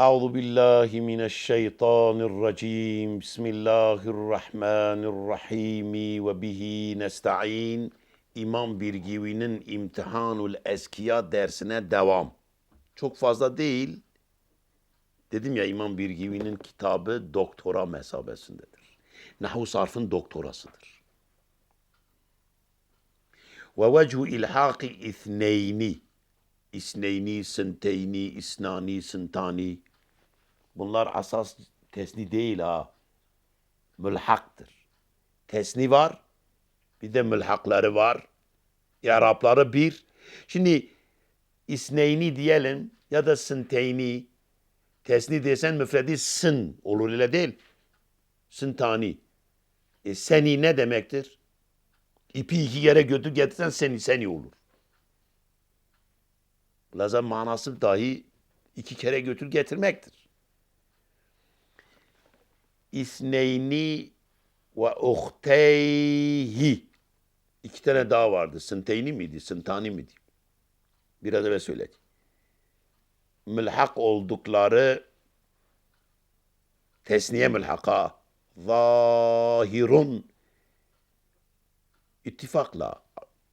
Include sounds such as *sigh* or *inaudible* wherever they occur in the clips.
أعوذ بالله من الشيطان الرجيم بسم الله الرحمن الرحيم وبه نستعين İmam Birgivi'nin İmtihanul Eskiya dersine devam. Çok fazla değil. Dedim ya İmam Birgivi'nin kitabı doktora mesabesindedir. Nahu sarfın doktorasıdır. Ve vechu ilhaki ithneyni. İsneyni, sinteyni, isnani, sintani. Bunlar asas tesni değil ha. Mülhaktır. Tesni var. Bir de mülhakları var. İrapları bir. Şimdi isneyni diyelim ya da sinteyni. Tesni desen müfredi sın olur öyle değil. Sintani. E, seni ne demektir? İpi iki kere götür getirsen seni seni olur. Lazım manası dahi iki kere götür getirmektir. İsneyni ve uhteyhi. İki tane daha vardı. Sinteyni miydi? Sintani miydi? Biraz evvel söyledik. Mülhak oldukları tesniye mülhaka zahirun ittifakla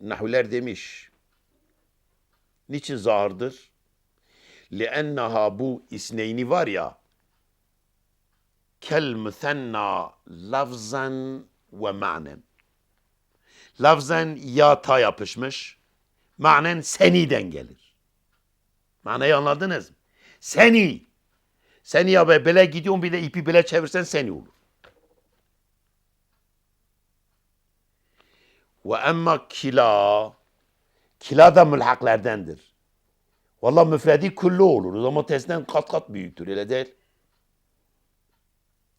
nahviler demiş. Niçin zahırdır? لِأَنَّهَا bu isneyni var ya kel müsenna lafzan ve manen. Lafzan ya ta yapışmış. Manen seniden gelir. Manayı anladınız mı? Seni. Seni ya be bele gidiyorsun bir de ipi bile çevirsen seni olur. Ve emma kila kila da mülhaklerdendir. Valla müfredi kullu olur. Ama tesnen kat kat büyüktür. Öyle değil.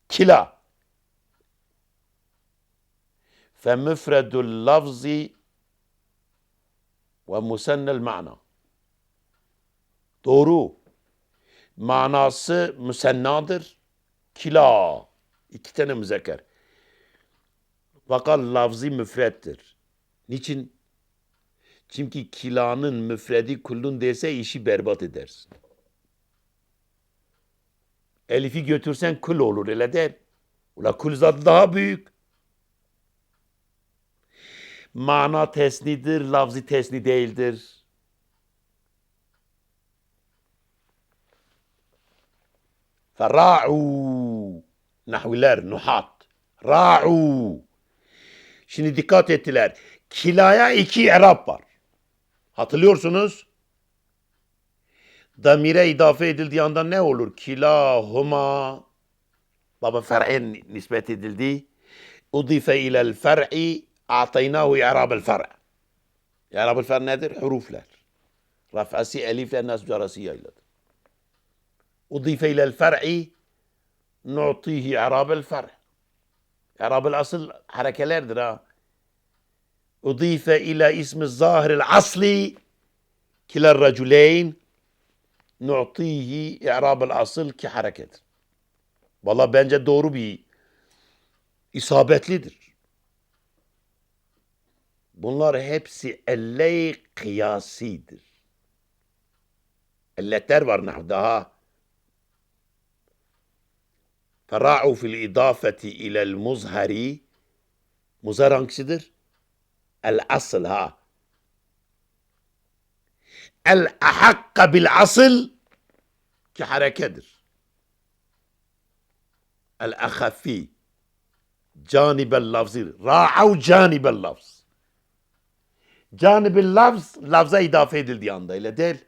Kila. Fe müfredul lafzi ve musennel ma'na. Doğru. Manası müsennadır. Kila. İki tane müzekker. Fakat lafzi müfrettir. Niçin? Çünkü kilanın müfredi kullun dese işi berbat edersin. Elif'i götürsen kul olur öyle der. Ula kul zaten daha büyük. Mana tesnidir, lafzi tesni değildir. Ferra'u. Nahviler, nuhat. Ra'u. Şimdi dikkat ettiler. Kilaya iki erap var. Hatırlıyorsunuz. Damire idafe edildiği anda ne olur? Kilahuma baba fer'e nispet edildi. Udife ilel fer'i a'taynahu i'rabel fer' i'rabel fer' nedir? Hurufler. Raf'asi elifle nasb carasiyayladır. Udife ilel fer'i nu'tihi i'rabel fer' i'rabel asıl harekelerdir ha. Udife ila ismi zahiril asli kiler raculeyn nu'tihi i'rabel asıl ki harekedir. Valla bence doğru bir isabetlidir. Bunlar hepsi elle kıyasidir. Elletler var nahdaha. Fera'u fil idafeti ilel muzhari. Muzhar hangisidir? Bil asıl ki harekedir. El ahaffi canibel lafzı. Ra'av canibel lafz. Canibel lafz lafza idafe edildiği anda öyle değil.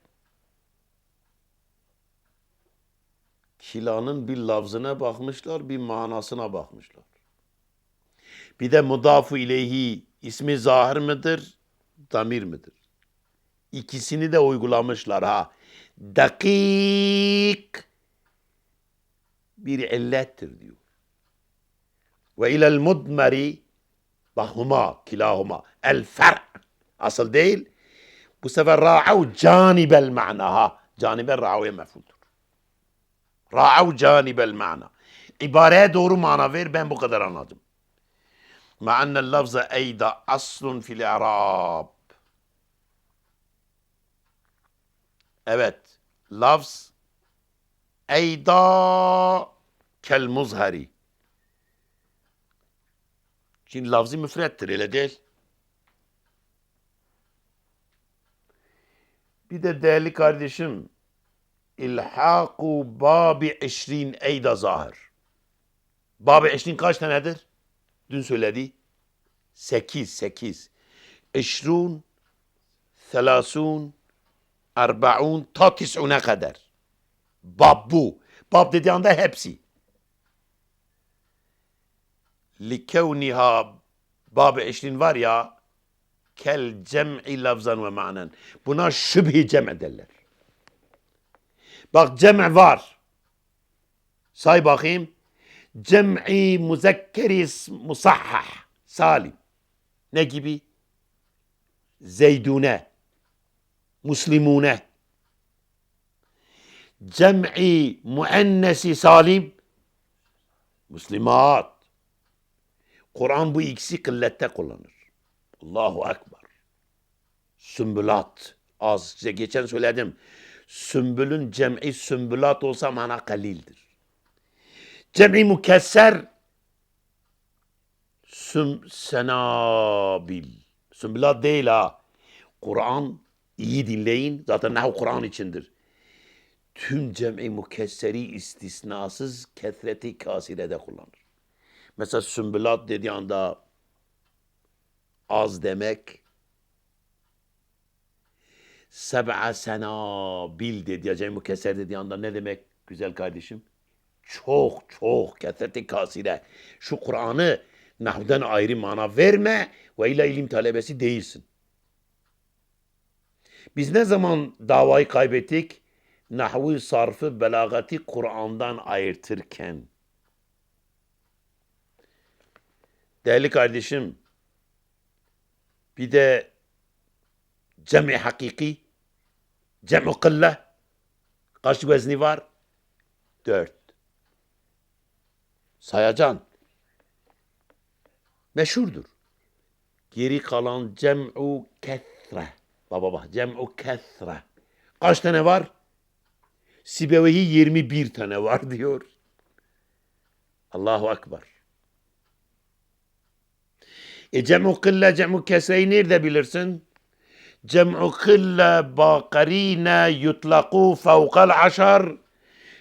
Kilanın bir lafzına bakmışlar, bir manasına bakmışlar. Bir de mudafu ileyhi ismi zahir midir, damir midir? İkisini de uygulamışlar ha. Dakik bir illettir diyor. Ve ilel mudmeri bahuma, kilahuma, el fer' asıl değil. Bu sefer ra'av canibel ma'naha. Canibel ra'avye mefuldur. Ra'av canibel ma'na. İbareye doğru mana ver ben bu kadar anladım. مع أن اللفظ أيضا أصل في الإعراب Evet. Lafz eyda kel muzhari. Şimdi lafzı müfrettir öyle değil. Bir de değerli kardeşim İlhaku babi eşrin eyda zahir. Babi eşrin kaç tanedir? Dün söyledi. Sekiz, sekiz. Eşrun, thelasun, erbaun, ta tis'une kadar. Bab bu. Bab dediği anda hepsi. Likevniha bab eşrin var ya kel cem'i lafzan ve manen. Buna şübhi cem ederler. Bak cem' var. Say bakayım. Cem'i muzekkeri musahhah. Salim. Ne gibi? Zeydune. Muslimune. Cem'i muennesi salim. Müslimat. Kur'an bu ikisi kıllette kullanır. Allahu Ekber. Sümbülat. Az geçen söyledim. Sümbülün cem'i sümbülat olsa mana kalildir. Cem'i mukesser süm senabil. Sümbülat değil ha. Kur'an iyi dinleyin. Zaten nahu Kur'an içindir. Tüm cem'i mukesseri istisnasız kethreti kasirede kullanır. Mesela sümbülat dediği anda az demek seb'a senabil dediği cem mukesser dediği anda ne demek güzel kardeşim? Çok çok kethreti kasire. Şu Kur'an'ı nahvden ayrı mana verme ve ila ilim talebesi değilsin. Biz ne zaman davayı kaybettik? Nahvu, sarfı, belagati Kur'an'dan ayırtırken. Değerli kardeşim, bir de cem'i hakiki, cem'i kılle. Kaç vezni var? Dört. Sayacan. Meşhurdur. Geri kalan cem'u kethre. Baba bak cem'u kethre. Kaç tane var? Sibevehi 21 tane var *laughs* diyor. Allahu Ekber. E cem'u kılle cem'u kesreyi nerede bilirsin? Cem'u kılle bakarine yutlaku fevkal aşar.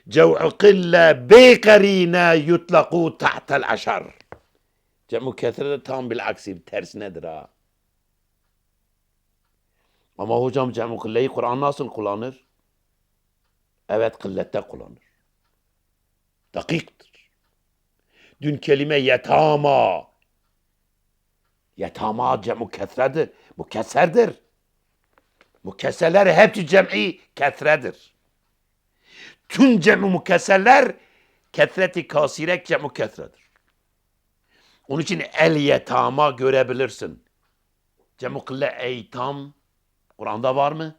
Cem'u kılle bekarine yutlaku tahtel aşar. Cem'u kesre de tam bil aksi tersinedir ha. Ama hocam cem'u kılleyi Kur'an nasıl kullanır? Evet kıllette kullanır. Dakiktir. Dün kelime yetama. Yetama cem'u kesredir. Mukesserdir. Mukesserler hepsi cem'i kesredir. Tüm cem'i mukesserler kesreti kasirek kesredir. Onun için el yetama görebilirsin. Cem'u kılle eytam Kur'an'da var mı?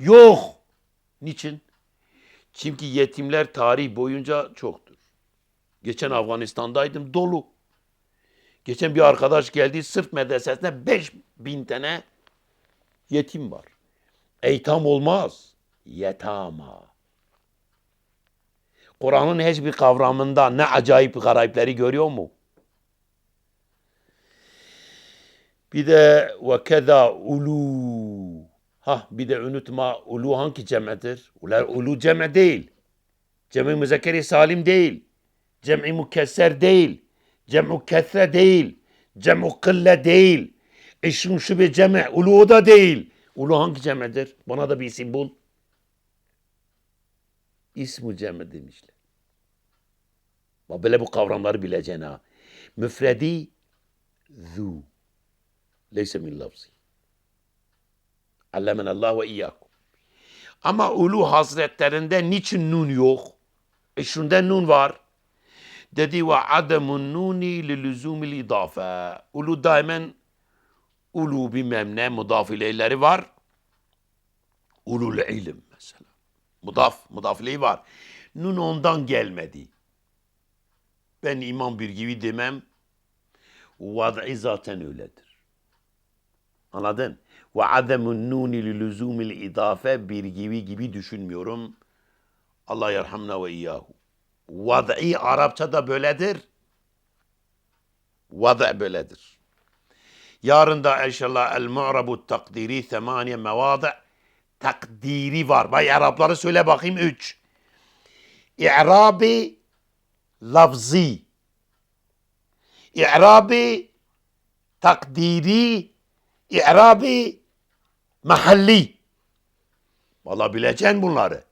Yok. Niçin? Çünkü yetimler tarih boyunca çoktur. Geçen Afganistan'daydım dolu. Geçen bir arkadaş geldi sırf medresesine 5000 tane yetim var. Eytam olmaz. Yetama. Kur'an'ın hiçbir kavramında ne acayip garayipleri görüyor mu? Bir de ve keza ulu. Ha bir de unutma ulu hangi cem'edir? Ula ulu cem'e değil. Cem'i müzekkeri salim değil. Cem'i mukesser değil. Cem'u kethre değil. Cem'u kılle değil. Eşrun şube cem'e ulu da değil. Ulu hangi cem'edir? Bana da bir isim bul. İsmu cem'e demişler. Bak böyle bu kavramları bileceksin ha. Müfredi zu. Leyse min lafzi. Allemen Allah ve iyyakum. Ama ulu hazretlerinde niçin nun yok? E şunda nun var. Dedi ve ademun nuni li lüzumil idafe. Ulu daimen ulu bilmem ne mudaf ileyleri var. Ulul ilim. Mudaf, mudaf ileyi var. Nun ondan gelmedi. Ben imam bir gibi demem. Vad'i zaten öyledir. Anladın? Ve ademun nuni li lüzumil idafe bir gibi gibi düşünmüyorum. Allah yerhamna ve iyyahu. Vad'i Arapçada böyledir. Vad' böyledir. Yarın da inşallah el mu'rabu takdiri semaniye mevadi takdiri var. Vay Arapları söyle bakayım üç. İ'rabi lafzi. İ'rabi takdiri. İ'rabi mahalli. Valla bileceksin bunları.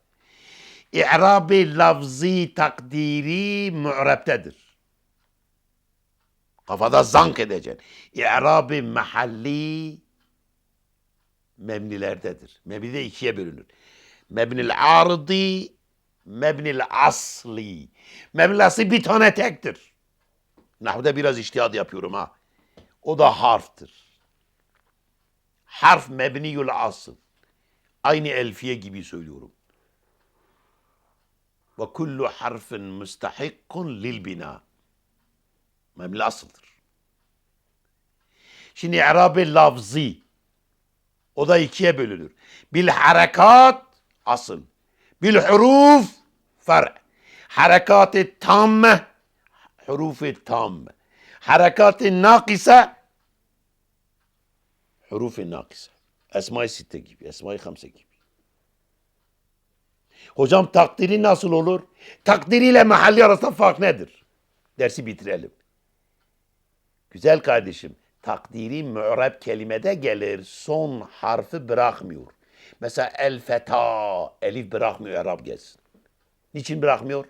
İ'rabi lafzi takdiri mu'reptedir. Kafada zank edeceksin. İ'rabi mahalli mebnilerdedir. Mebni de ikiye bölünür. Mebnil ardi, mebnil asli. Mebnil asli bir tane tektir. Nahvde biraz iştihad yapıyorum ha. O da harftir. Harf mebniyül asıl. Aynı elfiye gibi söylüyorum. Ve kullu harfin müstahikkun lil bina. Mebni asıldır. Şimdi i'rab-ı lafzi o da ikiye bölünür. Bil harekat asıl. Bil huruf fer. Harekat-ı tamme huruf-ı tamme. Harekat-ı nakise huruf-ı nakise. Esma-i sitte gibi, Esma-i hamse gibi. Hocam takdiri nasıl olur? Takdiriyle mahalli arasında fark nedir? Dersi bitirelim. Güzel kardeşim, takdiri mü'reb kelimede gelir, son harfi bırakmıyor. Mesela el feta, elif bırakmıyor, Arap gelsin. Niçin bırakmıyor?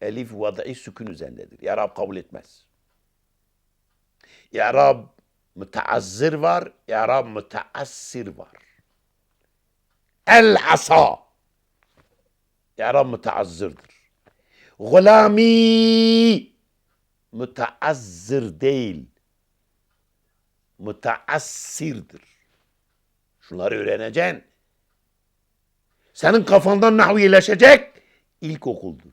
Elif vad'i sükun üzerindedir. Arap kabul etmez. İ'rab müteazzir var, i'rab müteassir var. El asa. İ'rab müteazzirdir. Gulami müteazzir değil. Müteassirdir. Şunları öğreneceksin. Senin kafandan nahu iyileşecek ilkokuldur.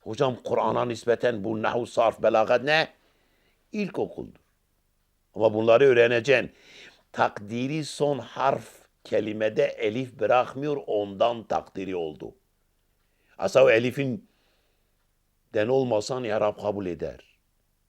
Hocam Kur'an'a nispeten bu nahu sarf belagat ne? İlkokuldur. Ama bunları öğreneceksin. Takdiri son harf kelimede elif bırakmıyor ondan takdiri oldu. Asa o elifin den olmasan ya Rab kabul eder.